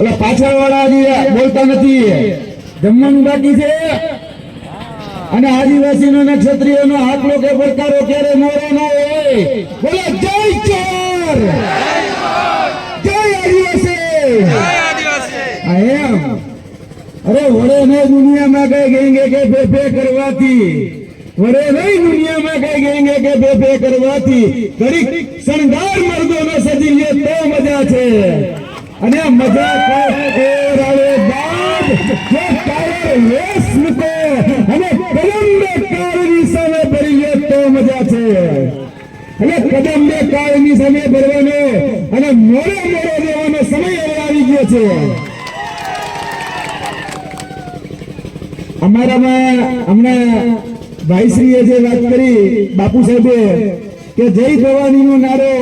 એટલે પાછળ વાળા બોલતા નથી. જમવાનું બાકી છે. અને આદિવાસીનો ને ક્ષત્રિયોનો આટલો કે પડકારો ક્યારે મોરો ન હોય? બોલો, જય ચોર જય આદિવાસી! એમ? અરે, વડે ને દુનિયામાં કઈ ગેંગે કે બે કરવાથી. વડે નહીં દુનિયામાં કઈ ગેંગે કે બે કરવાથી. ઘડીક શણગાર મર્દો નો લે તો મજા છે. અને મજા કોઈ ઓર આવે બાદ જો કાળર રેસ મૂકો અને કદમ કારની સામે ભરીએ તો મજા છે. અને કદમ બે કાળની સામે ભરવાનો અને મોરે મોરે દેવાનો સમય હવે આવી ગયો છે. અમારામાં હમણાં ભાઈશ્રીએ જે વાત કરી બાપુ સાહેબે કે જય ભવાનીનો નારો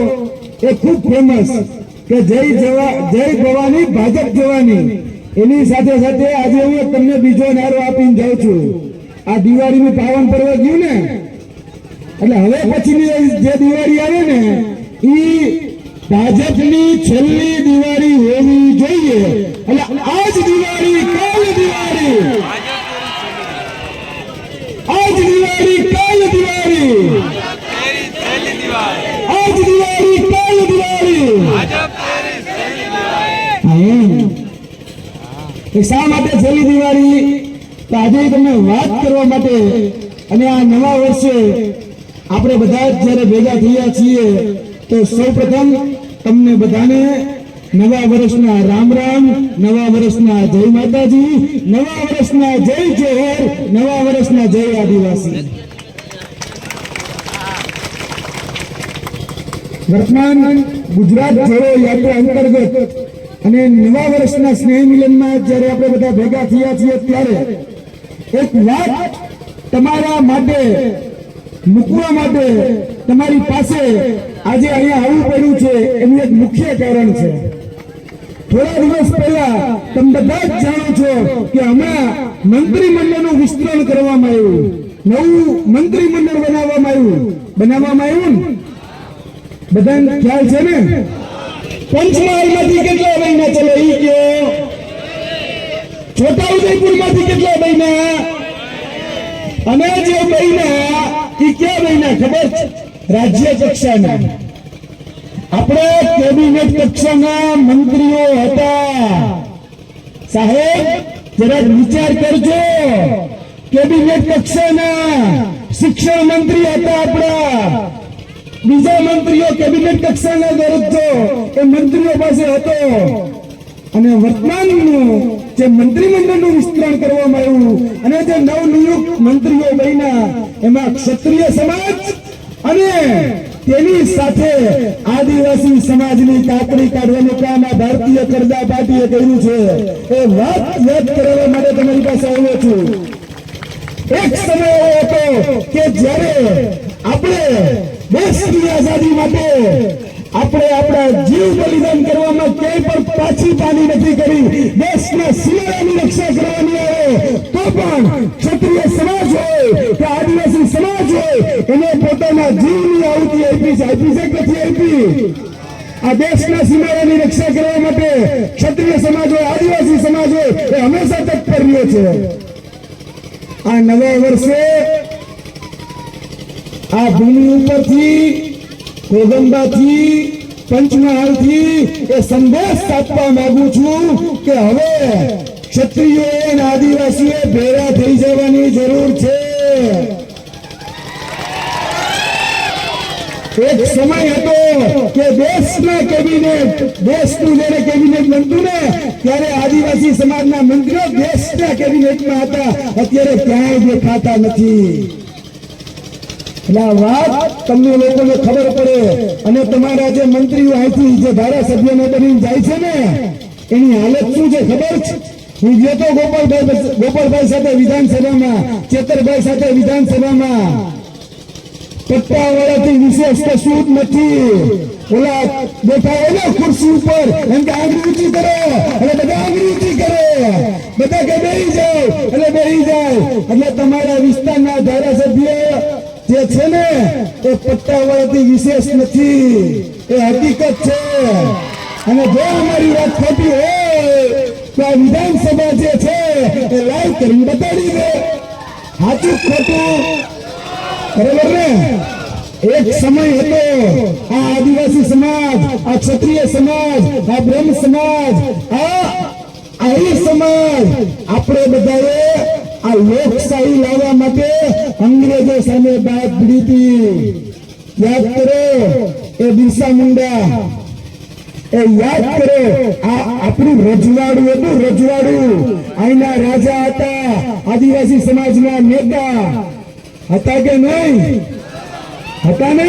એ ખૂબ ફેમસ કે જય જવા, જય ભવાની, ભાજપ જવાની. એની સાથે સાથે આજે હું તમને બીજો નારો આપીને જાઉં છું. આ દિવાળીનું પાવન પર્વ ગયું ને? એટલે હવે પછીની જે દિવાળી આવે ને એ ભાજપની છેલ્લી દિવાળી હોવી જોઈએ. એટલે આજ દિવાળી, કાલ દિવાળી. શા માટે છેલ્લી દિવાળી? તો આજે તમને વાત કરવા માટે અને આ નવા વર્ષે આપણે બધા જ્યારે ભેગા થયા છીએ, તો સૌપ્રથમ તમને બધાને નવા વર્ષના રામ રામ, નવા વર્ષના જય માતાજી, નવા વર્ષના જય જોહર, નવા વર્ષના જય આદિવાસી. વર્તમાન ગુજરાત જોડો યાત્રા અંતર્ગત અને નવા વર્ષના સ્નેહ મિલનમાં જ્યારે આપણે બધા ભેગા થયા છીએ ત્યારે એક વાત તમારા માટે, મૂકવા માટે તમારી પાસે આજે અહીંયા આવવું પડ્યું છે, એનું એક મુખ્ય કારણ છે. થોડા દિવસ પહેલા તમે બધા જ જાણો છો કે હમણાં મંત્રીમંડળનું વિસ્તરણ કરવામાં આવ્યું, નવું મંત્રીમંડળ બનાવવામાં આવ્યું. બનાવવામાં આવ્યું ને? બધાને ખ્યાલ છે ને? પંચમહાલમાંથી કેટલા મહિના ચલો ઈ કયો છોટાઉદેપુરમાંથી કેટલા મહિના? અને જે મહિના, ઈ કયા મહિના ખબર રાજ્ય કક્ષાના. આપણે કેબિનેટ કક્ષાના મંત્રીઓ હતા. સાહેબ, જરાક વિચાર કરજો. કેબિનેટ કક્ષાના શિક્ષણ મંત્રી હતા આપણા. બીજા મંત્રીઓ કેબિનેટ કક્ષાના દરજ્જો એ મંત્રીઓ પાસે હતો. અને વર્તમાનનું જે મંત્રીમંડળનું વિસ્તરણ કરવામાં આવ્યું અને જે નવનિયુક્ત મંત્રીઓ બન્યા, એમાં ક્ષત્રિય સમાજ અને તેની સાથે આદિવાસી સમાજની કાતરી કાઢવાનું કામ આ ભારતીય કરદા પાર્ટીએ કર્યું છે. એ વાત વ્યક્ત કરવા માટે તમારી પાસે આવ્યો છું. એક સમય એવો હતો કે જ્યારે આપણે દેશની આઝાદી માટે આપણે આપણા જીવ બલિદાન કરવામાં ક્યાંય પણ પાછી પાની રક્ષા કરવાની તો પણ પોતાના જીવની આહુતિ આપી છે આપી છે નથી આપી? આ દેશના રક્ષા કરવા માટે ક્ષત્રિય સમાજ હોય, આદિવાસી સમાજ હોય, એ હંમેશા તત્પર રહ્યો છે. આ નવા વર્ષે આ ભૂમિ ઉપરથી કોગંબાથી પંચમહાલથી એ સંદેશ આપવા માંગુ છું કે હવે ક્ષત્રિયો અને ભેગા થઈ જવાની જરૂર છે. એક સમય હતો કે દેશના કેબિનેટ, દેશનું જયારે કેબિનેટ બનતું ને, ત્યારે આદિવાસી સમાજના મંત્રીઓ દેશના કેબિનેટમાં હતા. અત્યારે ક્યાંય દેખાતા નથી. એટલે જાય શું સાથે વિધાનસભામાં, ચેતરભાઈ સાથે વિધાનસભામાં. પટ્ટા વાળાથી વિશેષ કશું નથી. ઓલા બેઠા હોય ને ખુરશી ઉપર, એમ કે આંગળી ઊંચી કરો એટલે બધા આંગળી ઊંચી કરે. બધા કે બેહી જાઓ, એટલે બેહી જાય. એટલે તમારા વિસ્તારના ધારાસભ્ય જે છે ને એ પટ્ટાવાળાથી વિશેષ નથી, એ હકીકત છે. અને જો અમારી વાત ખોટી હોય, તો આ વિધાનસભા જે છે એ લાઈવ કરી બતાડી દે. સાચું ખોટું? બરોબર ને? એક સમય હતો, આ આદિવાસી સમાજ, આ ક્ષત્રિય સમાજ, આ બ્રહ્મ સમાજ, આ આહી સમાજ. આપણે બધાએ આ લોકશાહી લાવવા માટે અંગ્રેજો સામે બાદ હતી યાદ કરો, એ બિરસા મુંડા. એ યાદ કરો, આ આપણું રજવાડું હતું, રજવાડું. અહીંના રાજા હતા, આદિવાસી સમાજના નેતા. હતા કે નહીં? હતા ને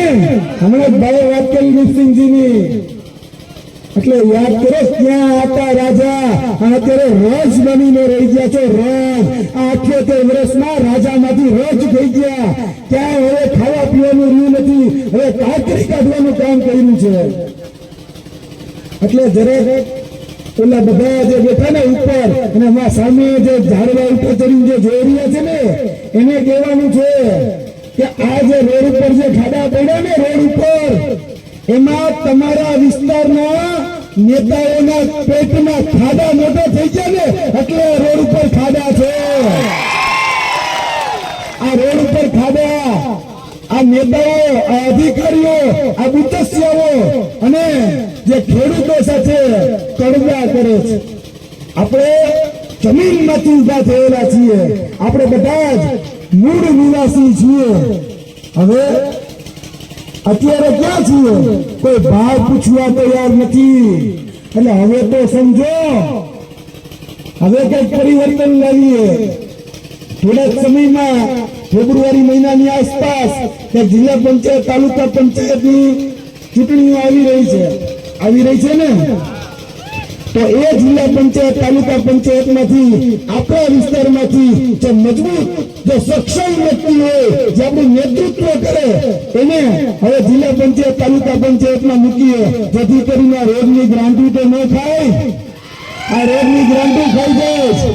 હમણાં જ ભાઈએ વાત કરી રૂપસિંહજીની એટલે યાદ કરો ક્યાં હતા રાજા? અત્યારે રજ બનીને રહી ગયા છે, રજ. અઠ્યોતેર વર્ષમાં રાજામાંથી રજ થઈ ગયા. ક્યાં હવે ખાવા પીવાનું રહ્યું નથી? હવે કાતરી કાઢવાનું કામ કર્યું છે. એટલે જરાક ઓલા બધા જે બેઠા ને ઉપર, અને એમાં સામે જે ઝાડવા ઉપર ચડીને જે જોઈ રહ્યા છે ને, એને કહેવાનું છે કે આ જે રોડ ઉપર જે ખાડા પડ્યા ને રોડ ઉપર એમાં તમારા વિસ્તારના નેતાઓના પેટમાં ખાડા મોટો થઈ ગયા ને, એટલે રોડ ઉપર ખાડા છે. આ રોડ ઉપર ખાડા. આ નેતાઓ, આ અધિકારીઓ, આ બુતસિયાઓ અને જે ખેડૂતો સાથે કડવા કરે છે. આપણે જમીનમાંથી ઊભા થયેલા છીએ. આપણે બધા જ મૂળ નિવાસી છીએ. હવે અત્યારે ક્યાં છીએ? કોઈ ભાવ પૂછવા તૈયાર નથી. એટલે હવે તો સમજો. હવે કંઈક પરિવર્તન લાવીએ. થોડાક સમયમાં ફેબ્રુઆરી મહિનાની આસપાસ કે જિલ્લા પંચાયત, તાલુકા પંચાયતની ચૂંટણીઓ આવી રહી છે. આવી રહી છે ને? તો એ જિલ્લા પંચાયત, તાલુકા પંચાયતમાંથી, આપણા વિસ્તારમાંથી જે મજબૂત, જે સક્ષમ વ્યક્તિ હોય, જે આપણું નેતૃત્વ કરે, એને હવે જિલ્લા પંચાયત, તાલુકા પંચાયતમાં મૂકીએ, જેથી કરીને રોડની ગ્રાન્ટી તો ન થાય. આ રોડની ગ્રાન્ટી ખાઈ જાય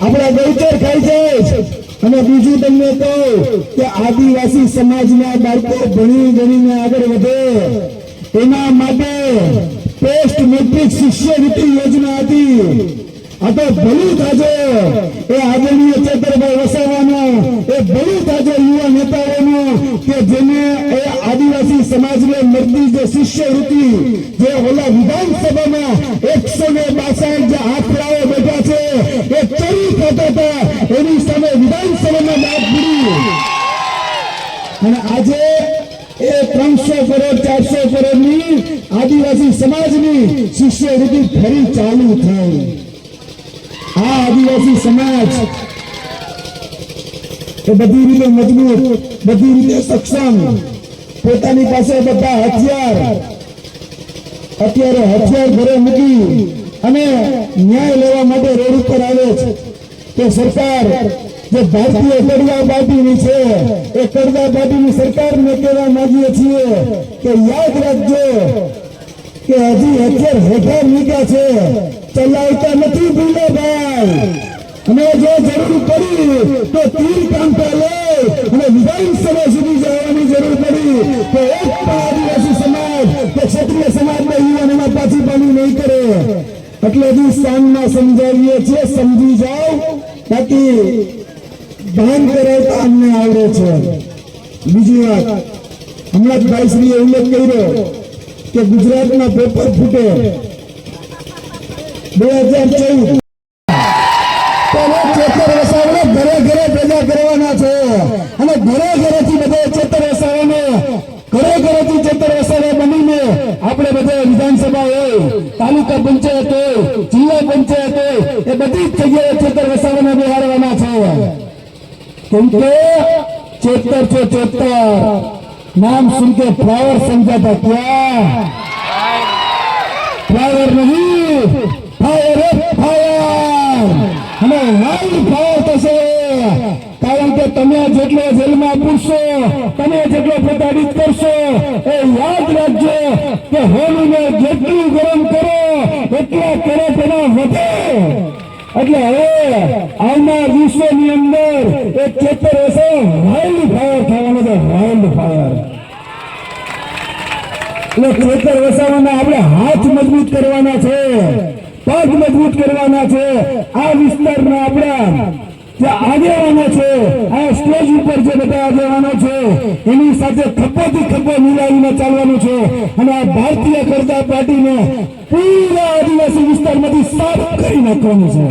આપણા ગૌચર ખાઈ જાય અને બીજું તમને કહું કે આદિવાસી સમાજના બાળકો ભણી ગણીને આગળ વધે. એના માટે પોસ્ટ મેટ્રિક શિષ્યવૃત્તિ યોજના હતી આ તો ભલું થાજો એ આદરણીય ચેતરભાઈ વસાવાનો એ ભલું થાજો યુવા નેતાઓનો કે જેને એ આદિવાસી સમાજને મળતી જે શિષ્યવૃત્તિ જે ઓલા કરોડ ચારસો કરોડની આદિવાસી સમાજની શિષ્યવૃત્તિ ફરી ચાલુ થઈ. આ આદિવાસી સમાજ બધી રીતે મજબૂત, બધી રીતે સક્ષમ. પોતાની પાસે બધા હથિયાર, અત્યારે હથિયાર ઘરે મૂકી અને ન્યાય લેવા માટે રોડ ઉપર આવે છે. તો સરકાર જે ભારતીય કડવા પાર્ટીની છે, એ કડવા પાર્ટીની સરકારને કહેવા માંગીએ છીએ કે યાદ રાખજો કે હજી હથિયાર હેઠળ મૂક્યા છે, ચલાવતા નથી ભૂલે ભાઈ. અને જો જરૂર પડી તો તીર કાંટા લે અને વિધાનસભા સુધી જવાની જરૂર પડી તો એક પણ આદિવાસી સમાજ કે ક્ષત્રિય સમાજના યુવાનોમાં પાછી પાણી નહીં કરે. એટલે હજી સામના સમજાવીએ છીએ, સમજી જાઓ. બાકી ભાન તો અમને આવડે છે. બીજી વાત, હમણાં જ ભાઈશ્રીએ ઉલ્લેખ કર્યો કે ગુજરાતમાં પેપર ફૂટે. બે હજાર ચૌદ કેમ કે चेतर से चेतर नाम सुन के फ्लावर समझा था क्या फ्लावर नहीं फायर फायर અને વાઇલ્ડ ફાયર થશે કારણ કે તમે જેટલો જેલમાં પૂરશો તમે જેટલો પ્રતાડિત કરશો એ યાદ રાખજો કે હોલીને જેટલું ગરમ કરો એટલા કરે તેના વધે એટલે હવે આવનાર વિશ્વની અંદર એક ચેતર હશે વાઇલ્ડ ફાયર થવાનો છે વાઇલ્ડ ફાયર એટલે ખેતર વસાવાના આપણે હાથ મજબૂત કરવાના છે, પગ મજબૂત કરવાના છે. આ વિસ્તારના આપણા આગેવાનો છે, આ સ્ટેજ ઉપર જે બધા આગેવાનો છે, એની સાથે ખભોથી ખભો મિલાવીને ચાલવાનું છે. અને આ ભારતીય કરતા પાર્ટીને પૂરા આદિવાસી વિસ્તારમાંથી સાફ કરી નાખવાનું છે.